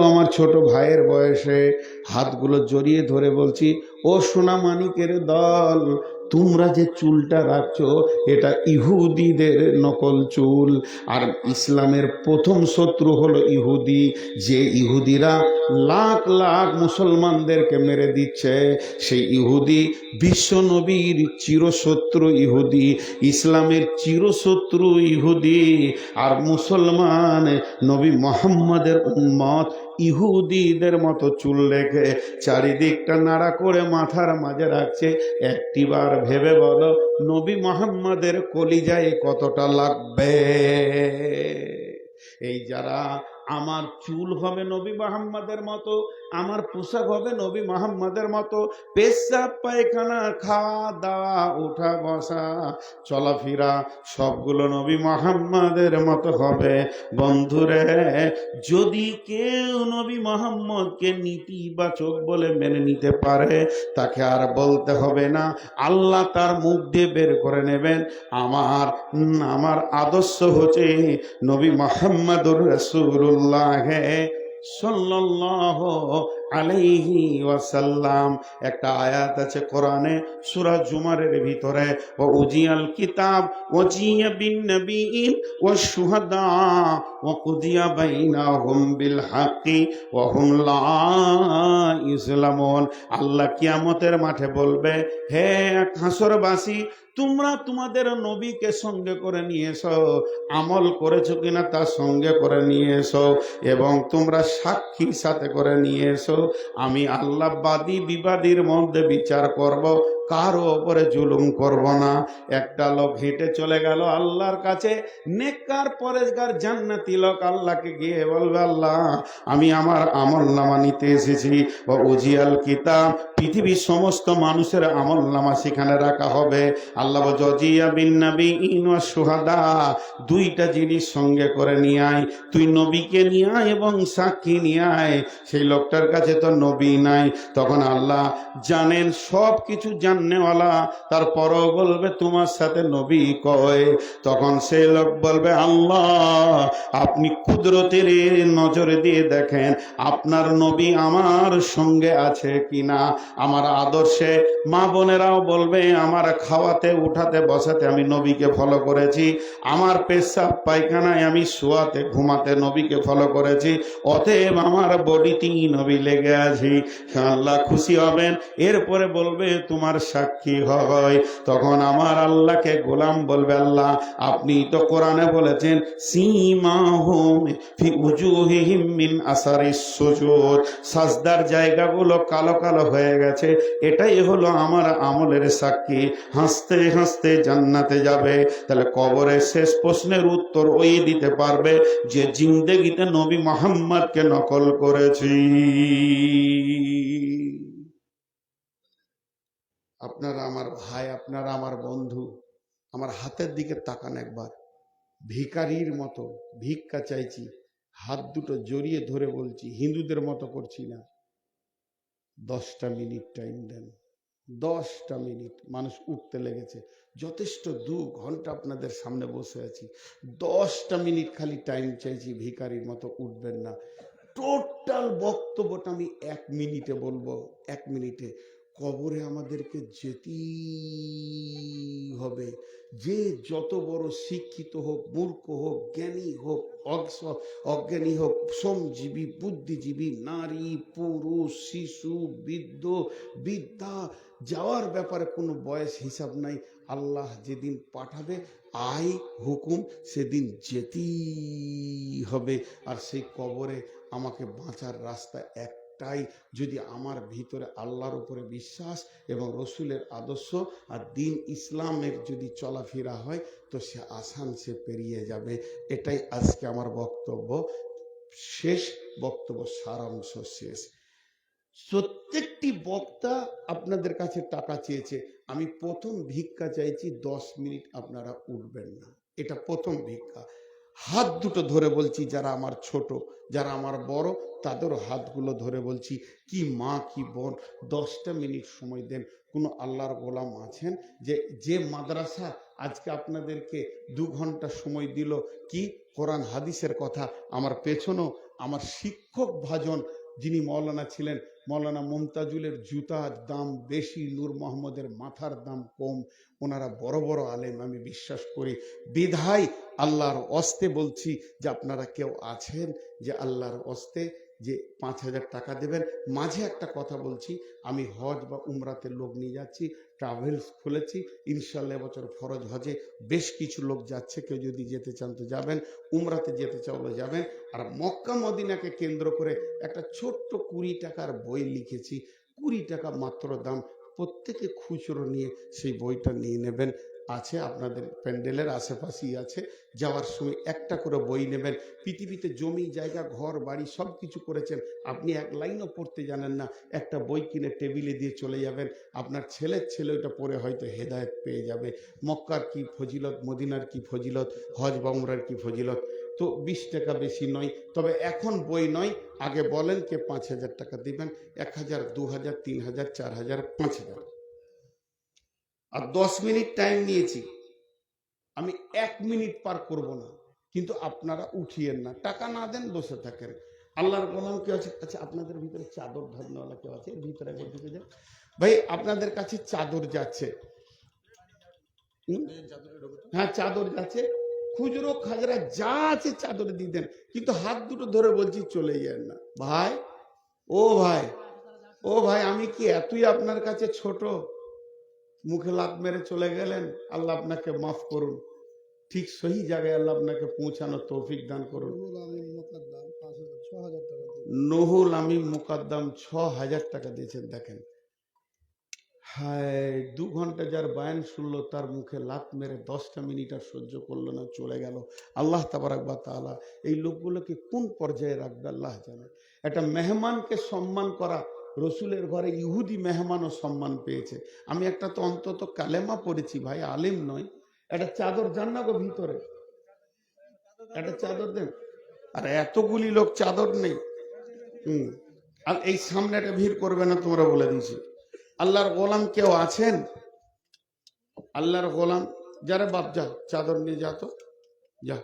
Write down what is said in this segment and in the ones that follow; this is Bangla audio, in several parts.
আমার ছোট ভাইয়ের বয়সে হাতগুলো জড়িয়ে ধরে বলছি, ও সোনা মানিকের দল, তোমরা যে চুলটা রাখছো, এটা ইহুদিদের নকল চুল। আর ইসলামের প্রথম শত্রু হলো ইহুদি, যে ইহুদিরা লাখ লাখ মুসলমানদেরকে মেরে দিচ্ছে। সেই ইহুদি বিশ্ব নবীর চিরশত্রু ইহুদি, ইসলামের চিরশত্রু ইহুদি। আর মুসলমান নবী মোহাম্মদের উম্মত ইহুদিদের মতো চুল রেখে চারিদিকটা নাড়া করে মাথার মাঝে রাখছে। একটিবার ভেবে বলো, নবী মোহাম্মদের কলিজায় কতটা লাগবে? এই যারা আমার চুল হবে নবী মোহাম্মদের মতো আমার পোশাক হবে নবী মোহাম্মদের মতো। পেশাব, পায়খানা, খাওয়া, দাওয়া, উঠা, বসা, চলাফেরা, সবগুলো নবী মোহাম্মদের মতো হবে। বন্ধুরে, যদি কেউ নবী মোহাম্মদকে নীতিবাচক বলে মেনে নিতে পারে, তাকে আর বলতে হবে না। আল্লাহ তার মুখ দিয়ে বের করে নেবেন। আমার আমার আদর্শ হচ্ছে নবী মোহাম্মদুর রসুল্লাহ সাল্লাল্লাহু আলাইহি ওয়াসাল্লাম, একটা আয়াত আছে কোরআনে, সূরা জুমারের ভিতরে ও উজিয়াল কিতাব ওজিয়া বিন নবীন ও শুহাদা ও কুদিয়া বাইনাহুম বিল হাক্কি ওয়া হুম লা আল্লাহ কিয়ামতের মাঠে বলবে, হে হাসরবাসী তোমরা তোমাদের নবীকে সঙ্গে করে নিয়ে এসো, আমল করেছ কিনা তার সঙ্গে করে নিয়ে এসো, এবং তোমরা সাক্ষীর সাথে করে নিয়ে এসো। আমি আল্লাহবাদী বিবাদীর মধ্যে বিচার করব কারও ওপরে জুলুম করব না। একটা লোক হেঁটে চলে গেল, আল্লাহর কাছে। নেককার পরেজগার জান্নাতি লোক আল্লাহকে গিয়ে বলবে, আল্লাহ, আমি আমার আমল নামা নিতে এসেছি। ও উজিয়াল কিতাব, পৃথিবীর সমস্ত মানুষের আমল নামা সেখানে রাখা হবে। আল্লাহ জজিয়া বিন নবী ইন সুহাদা দুইটা জিনিস সঙ্গে করে নিয়ে আয়। তুই নবীকে নিয়ে আয় এবং সাক্ষী নিয়ে আয়। সেই লোকটার কাছে তো নবী নাই। তখন আল্লাহ জানেন সব কিছু জাননেওয়ালা তারপরও বলবে, তোমার সাথে নবী কয়? তখন সেই লোক বলবে, আল্লাহ, আপনি কুদরতের নজরে দিয়ে দেখেন, আপনার নবী আমার সঙ্গে আছে কিনা? আমার আদর্শে মা বোনেরাও বলবে, আমার খাওয়াতে, উঠাতে, বসাতে আমি নবীকে ফলো করেছি। আমার পেশাব পায়খানায় আমি শোয়াতে, ঘুমাতে নবীকে ফলো করেছি। অতএব আমার বডিতেই নবী লেগে আছি। আল্লাহ খুশি হবেন। এরপরে বলবে, তোমার সাক্ষী হয়। তখন আমার আল্লাহকে গোলাম বলবে, আল্লাহ, আপনি তো কোরআনে বলেছেন সীমা হোম মিন আসারিস সুজুদ। সাজদার জায়গাগুলো কালো কালো হয়ে গেছে, এটাই হলো আমার আমলের সাক্ষী। হাসতে হাসতে জান্নাতে যাবে। তাহলে কবরের শেষ প্রশ্নের উত্তর ওই দিতে পারবে যে জিন্দেগিতে নবী মোহাম্মদকে নকল করেছি। আপনারা আমার ভাই, আপনারা আমার বন্ধু, আমার হাতের দিকে তাকান একবার। ভিকারির মতো, ভিক্ষা চাইছি, হাত দুটো জড়িয়ে ধরে বলছি, হিন্দুদের মতো করছি না। দশটা মিনিট টাইম দেন। দশটা মিনিট, মানুষ উঠতে লেগেছে। যথেষ্ট দু ঘণ্টা আপনাদের সামনে বসে আছি। দশটা মিনিট খালি টাইম চাইছি ভিকারির মতো উঠবেন না। টোটাল বক্তব্যটা আমি এক মিনিটে বলব, এক মিনিটে। কবরে আমাদেরকে যেতেই হবে। যে যত বড় শিক্ষিত হোক, মূর্খ হোক, জ্ঞানী হোক, অজ্ঞ- অজ্ঞানী হোক, শ্রমজীবী, বুদ্ধিজীবী, নারী, পুরুষ, শিশু, বৃদ্ধ বিদ্যা যাওয়ার ব্যাপারে কোনো বয়স হিসাব নাই। আল্লাহ যেদিন পাঠাবে, আই হুকুম, সেদিন যেতেই হবে। আর সেই কবরে আমাকে বাঁচার রাস্তা একটাই যদি আমার ভিতরে আল্লাহর উপরে বিশ্বাস এবং রসুলের আদর্শ আর দিন ইসলামের যদি চলাফেরা হয়, তো সে আসান সে পেরিয়ে যাবে। এটাই আজকে আমার বক্তব্য। শেষ বক্তব্য, সারাংশ শেষ। প্রত্যেকটি বক্তা আপনাদের কাছে টাকা চেয়েছে। আমি প্রথম ভিক্ষা চাইছি, দশ মিনিট আপনারা উঠবেন না। এটা প্রথম ভিক্ষা। হাত দুটো ধরে বলছি, যারা আমার ছোট, যারা আমার বড় তাদের হাতগুলো ধরে বলছি, কি মা, কি বোন, দশটা মিনিট সময় দেন। কোনো আল্লাহর গোলাম আছেন যে যে মাদ্রাসা আজকে আপনাদেরকে দু ঘণ্টা সময় দিল, কি কোরআন হাদিসের কথা? আমার পেছনেও আমার শিক্ষক ভাজন যিনি মৌলানা ছিলেন, মৌলানা মমতাজুলের জুতার দাম বেশি, নূর মোহাম্মদের মাথার দাম কম, ওনারা বড় বড় আলেম, আমি বিশ্বাস করি। বিধায় আল্লাহর অস্তে বলছি যে আপনারা কেউ আছেন যে আল্লাহর অস্তে যে পাঁচ হাজার টাকা দেবেন। মাঝে একটা কথা বলছি, আমি হজ বা উমরাতে লোক নিয়ে যাচ্ছি ট্রাভেলস খুলেছি ইনশাল্লাহ বছর ফরজ হজে বেশ কিছু লোক যাচ্ছে, কেউ যদি যেতে চান তো যাবেন, উমরাতে যেতে চাইলে যাবেন। আর মক্কা মদিনাকে কেন্দ্র করে একটা ছোট্ট কুড়ি টাকার বই লিখেছি। কুড়ি টাকা মাত্র দাম, প্রত্যেকে খুচরো নিয়ে সেই বইটা নিয়ে নেবেন। আছে, আপনাদের প্যান্ডেলের আশেপাশেই আছে। যাওয়ার সময় একটা করে বই নেবেন। পৃথিবীতে জমি, জায়গা, ঘর, বাড়ি সব কিছু করেছেন। আপনি এক লাইনও পড়তে জানেন না। একটা বই কিনে টেবিলে দিয়ে চলে যাবেন। আপনার ছেলের ছেলে ওইটা পড়ে হয়তো হেদায়েত পেয়ে যাবে। মক্কার কি ফজিলত, মদিনার কি ফজিলত, হজ বা উমরার কি ফজিলত? তো বিশ টাকা বেশি নয়। তবে এখন বই নয়। আগে বলেন কে পাঁচ হাজার টাকা দিবেন। এক হাজার, দু হাজার, তিন হাজার, চার হাজার, পাঁচ হাজার। আর দশ মিনিট টাইম নিয়েছি। আমি এক মিনিট পার করব না। কিন্তু আপনারা উঠিয়েন না। টাকা না দেন বসে থাকেন। আল্লাহর গোলাম কেউ আছে? আচ্ছা আপনাদের ভিতরে চাদর ধরনেওয়ালা কেউ আছে? ভিতরে একবার ঢুকে যান। ভাই, আপনাদের কাছে চাদর যাচ্ছে। হ্যাঁ চাদর যাচ্ছে। খুচরো, খাজরা, যা আছে চাদর দিয়ে দেন। কিন্তু হাত দুটো ধরে বলছি চলে যান না। ভাই, ও ভাই ও ভাই, আমি কি এতই আপনার কাছে ছোট? মুখে লাত মেরে চলে গেলেন আল্লাহ আপনাকে মাফ করুন। ঠিক সহি জায়গায় আল্লাহ আপনাকে পৌঁছানো তৌফিক দান করুন। নুহুল আমি মোকাদ্দাম ছ হাজার টাকা দিয়েছেন। দেখেন। হায় দু ঘণ্টা যার বায়ান শুনলো তার মুখে লাত মেরে দশটা মিনিট আর সহ্য করল না চলে গেল। আল্লাহ তাবারাকবা তাআলা এই লোকগুলোকে কোন পর্যায়ে রাখবে আল্লাহ জানে। একটা মেহমানকে সম্মান করা রসুলের ঘরে ইহুদি মেহমানও সম্মান পেয়েছে। আমি একটা তো অন্তত কালেমা পড়েছি ভাই, আলেম নয় একটা চাদর যান না গো ভিতরে? একটা চাদর দেন। আর এতগুলি লোক চাদর নেই। হুম। আর এই সামনে একটা ভিড় করবে না, তোমরা বলে দিয়েছি। আল্লাহর গোলাম কেউ আছেন? আল্লাহর গোলাম? যারা বাপ, যা, চাদর নিয়ে যা তো। যা।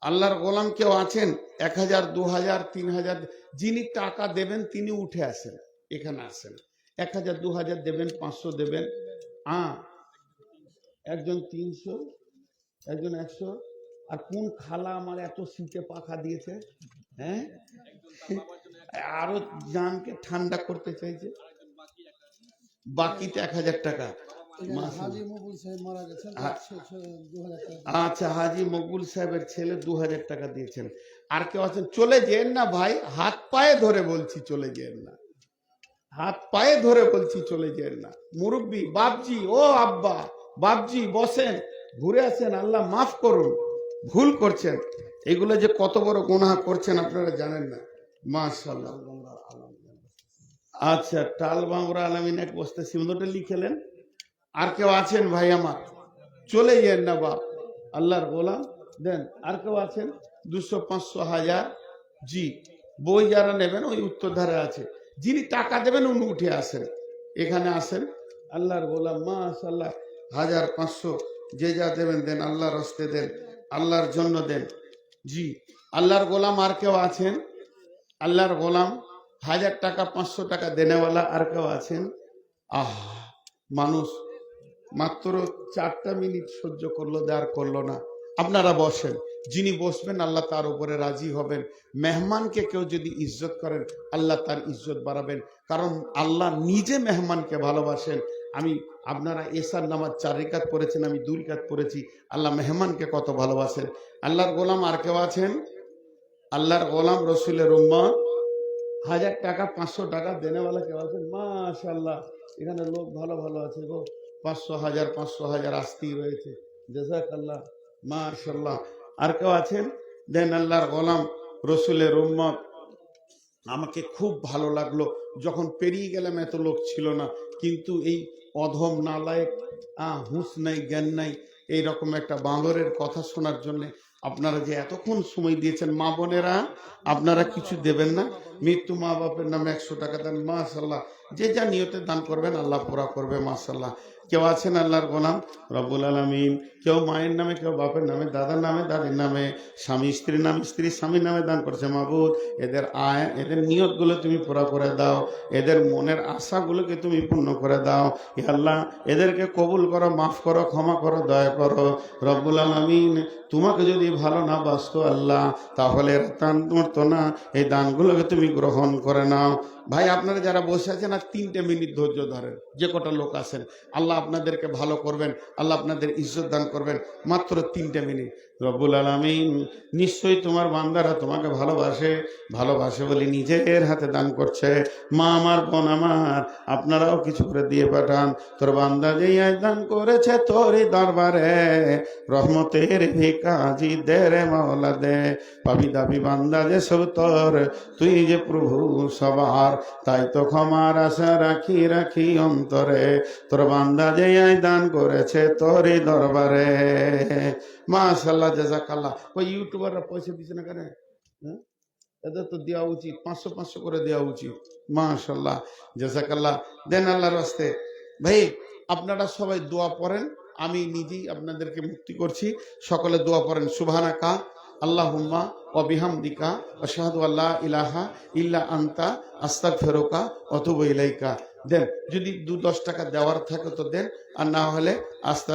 আল্লাহর গোলাম কেউ আছেন? এক হাজার, দু হাজার, তিন হাজার, যিনি টাকা দেবেন, তিনি উঠে আসেন। এখানে আসেন। এক হাজার দু হাজার দেবেন পাঁচশো দেবেন। আ একজন তিনশো একজন একশো। আর কোন খালা আমার এত শীতে পাখা দিয়েছে হ্যাঁ? আরও জানকে ঠান্ডা করতে চাইছে। বাকিতে এক হাজার টাকা। হ্যাঁ। হাজার টাকা। আচ্ছা হাজি মকবুল সাহেবের ছেলে দু হাজার টাকা দিয়েছেন। আর কেউ আছেন? চলে যেন না ভাই হাত পায়ে ধরে বলছি চলে যেন না। হাত পায়ে ধরে বলছি, চলে যেন না। মুরব্বী, বাপজি, ও আব্বা, বাপজি, বসেন। ঘুরে আসেন, আল্লাহ মাফ করুন। ভুল করছেন। এগুলো যে কত বড় গুনাহ করছেন আপনারা জানেন না। মাশাল্লাহ আচ্ছা টাল বাংরা আলমিন এক বস্তা সিমন্দটা লিখেলেন আর কেউ আছেন ভাই আমার? চলে যান না বাপ। আল্লাহর গোলাম। দেন, আর কেউ আছেন? দুশো পাঁচশো হাজার। জি, বই যারা নেবেন, ওই উত্তর ধারে আছে। যিনি টাকা দেবেন উনি উঠে আসেন। এখানে আসেন। আল্লাহর গোলাম মাশাল্লাহ হাজার পাঁচশো যে যা দেবেন দেন, আল্লাহর হস্তে দেন, আল্লাহর জন্য দেন। জি, আল্লাহর গোলাম আর কেউ আছেন? আল্লাহর গোলাম, হাজার টাকা, পাঁচশো টাকা দেনেওয়ালা আর কেউ আছেন? আহ, মানুষ মাত্র চারটা মিনিট সহ্য করল, দেয়ার করল না। আপনারা বসেন। যিনি বসবেন, আল্লাহ তার উপরে রাজি হবেন। মেহমানকে কেউ যদি ইজ্জত করেন, আল্লাহ তার ইজ্জত বাড়াবেন। কারণ আল্লাহ নিজে মেহমানকে ভালোবাসেন। আমি, আপনারা এসার নামাজ চার রেখাত পড়েছেন, আমি দুই রেখাত পড়েছি। আল্লাহ মেহমানকে কত ভালোবাসেন। আল্লাহর গোলাম আর কেউ আছেন? আল্লাহর গোলাম রসুলের উম্মা হাজার টাকা, পাঁচশো টাকা দেনেওয়ালা কেউ আছেন? মাশাল্লাহ এখানে লোক ভালো ভালো আছে গো। পাঁচশো হাজার পাঁচশো হাজার আসতেই রয়েছে। জাজাক আল্লাহ মাশাল্লাহ আর কেউ আছেন? দেন আল্লাহর গোলাম রসুলের উম্মত। আমাকে খুব ভালো লাগল। যখন পেরিয়ে গেলাম এত লোক ছিল না। কিন্তু এই অধম নালায়ক আহ, হুঁশ নাই জ্ঞান নাই এইরকম একটা বাঁদরের কথা শোনার জন্য আপনারা যে এতক্ষণ সময় দিয়েছেন মা বোনেরা আপনারা কিছু দেবেন না। মৃত্যু মা বাপের নামে একশো টাকা দেন। মা মাশাল্লাহ যে যা নিয়তে দান করবেন, আল্লাহ পুরা করবে মাশাল্লাহ কেউ আছেন আল্লাহর গোলাম? রব্বুল আলমিন। কেউ মায়ের নামে, কেউ বাপের নামে, দাদার নামে, দাদির নামে, স্বামী, স্ত্রীর নামে, স্ত্রী, স্বামীর নামে দান করছে মাবুদ। এদের আয়, এদের নিয়তগুলো তুমি পুরা করে দাও। এদের মনের আশাগুলোকে তুমি পূর্ণ করে দাও। এ আল্লাহ, এদেরকে কবুল করো, মাফ করো, ক্ষমা করো, দয়া করো। রব্বুল আলমিন, তোমাকে যদি ভালো না বাসতো আল্লাহ, তাহলে এরা দান করতো না এই দানগুলোকে তুমি গ্রহণ করে নাও। ভাই, আপনারা যারা বসে আছেন, আর তিনটে মিনিট ধৈর্য ধরেন। যে কটা লোক আছেন, আল্লাহ আপনাদেরকে ভালো করবেন, আল্লাহ আপনাদের ইজ্জত দান করবেন, মাত্র তিনটে মিনিট। রব্বুল আলমিন নিশ্চয়ই তোমার বান্দারা তোমাকে ভালোবাসে ভালোবাসে বলে নিজের হাতে দান করছে। মা আমার, বোন আমার, আপনারাও কিছু করে দিয়ে পাঠান। তোর বান্দা যেই আজ দান করেছে, তোরই দরবারে রহমতের ভিকাজি দে রে মাওলা দে পাবি দাবি বান্দা যে সব তোর, তুই যে প্রভু সবার তাই তো ক্ষমার আশা রাখি রাখি অন্তরে। তোর বান্দা যে আই দান করেছে তোরই দরবারে। মাশাল্লাহ জাজাকাল্লাহ ওই ইউটিউবাররা পয়সা দিচ্ছে না কেন হ্যাঁ? এদের তো দেওয়া উচিত, পাঁচশো পাঁচশো করে দেওয়া উচিত। মাশাল্লাহ জাজাকাল্লাহ দেন আল্লাহর রাস্তে। ভাই, আপনারা সবাই দোয়া পড়েন, আমি নিজেই আপনাদেরকে মুক্তি করছি। সকলে দোয়া পড়েন। সুবহানা কা আল্লাহুম্মা অবিহাম দিকা অসাহাদ আল্লাহ ইলাহা ইল্লা আন্তা আস্তাক ফেরোকা অথবা ইলাইকা। দেন, যদি দু দশ টাকা দেওয়ার থাকে তো দেন, আর না হলে আস্তে আস্তে